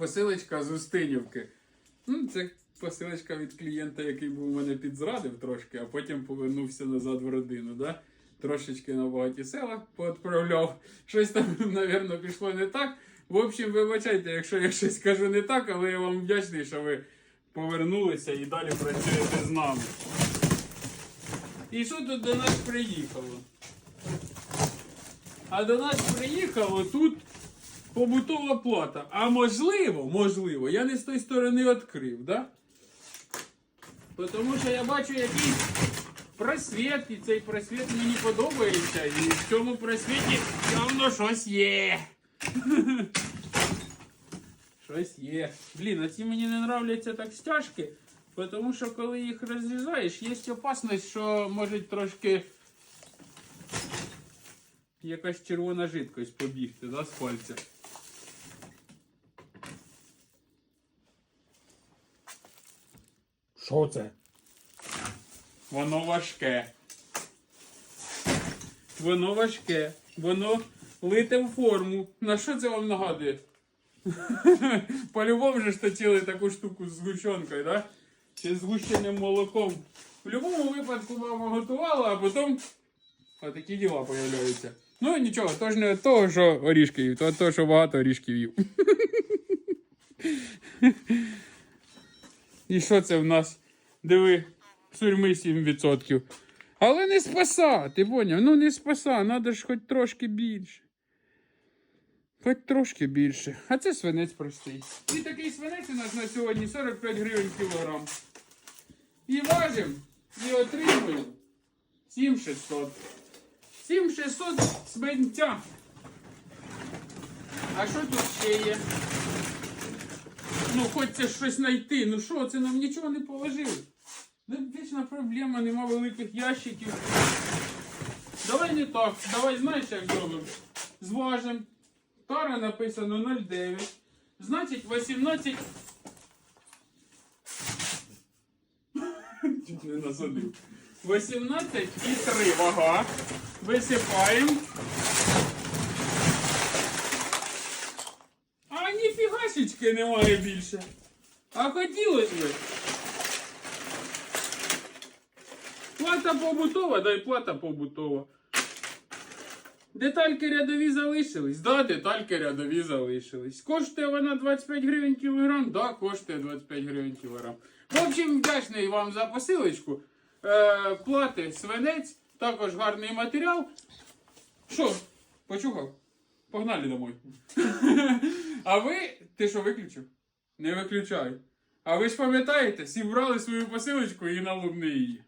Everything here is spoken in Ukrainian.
Посилочка з Устинівки. Ну, це посилочка від клієнта, який був мене підзрадив трошки, а потім повернувся назад в родину. Да? Трошечки на багаті села поотправляв. Щось там, напевно, пішло не так. В общем, вибачайте, якщо я щось кажу не так, але я вам вдячний, що ви повернулися і далі працюєте з нами. І що тут до нас приїхало? А до нас приїхало тут побутова плата. А можливо, можливо, я не з тої сторони відкрив, да? Тому що я бачу якийсь просвіт, і цей просвіт мені подобається. І в цьому просвіті явно щось є. Щось є. Блін, а ці мені не нравляться так стяжки, тому що коли їх розрізаєш, є опасність, що може трошки якась червона жидкость побігти, да, з пальця. Що це? Воно важке. Воно важке. Воно лите в форму. На що це вам нагадує? По-любому же ж точили таку штуку з згущенкою, да? Чи з згущеним молоком. В будь-якому випадку мама готувала, а потім отакі діла появляються. Ну нічого, то ж не від того, що орішки їв, то від того, що багато орішків їв. І що це в нас? Диви, сурми 7%. Але не спаса, ти поняв? Ну не спаса, треба ж хоч трошки більше. Хоч трошки більше. А це свинець простий. І такий свинець у нас на сьогодні 45 гривень кілограм. І важимо, і отримуємо 7600. 7600 свинця. А що тут ще є? Ну, хочеться щось знайти. Ну що, це нам нічого не положили. Ну, вічна проблема, нема великих ящиків. Давай не так. Давай знаєш, як зробимо? Зважимо. Тара написано 0,9. Значить 18. Чуть не насадив. 18 і 3 вага. Висипаємо. А ніфігасічки немає більше. А хотілося б. Плата побутова, дай плата побутова. Детальки рядові залишились. Да, детальки рядові залишились. Коштує вона 25 гривень кілограм? Да, коштує 25 гривень кілограм. В общем, вдячний вам за посилочку. Е, плати свинець, також гарний матеріал. Що, почухав? Погнали домой. А ви, ти що виключив? Не виключай. А ви ж пам'ятаєте, зібрали свою посилочку і налубни її.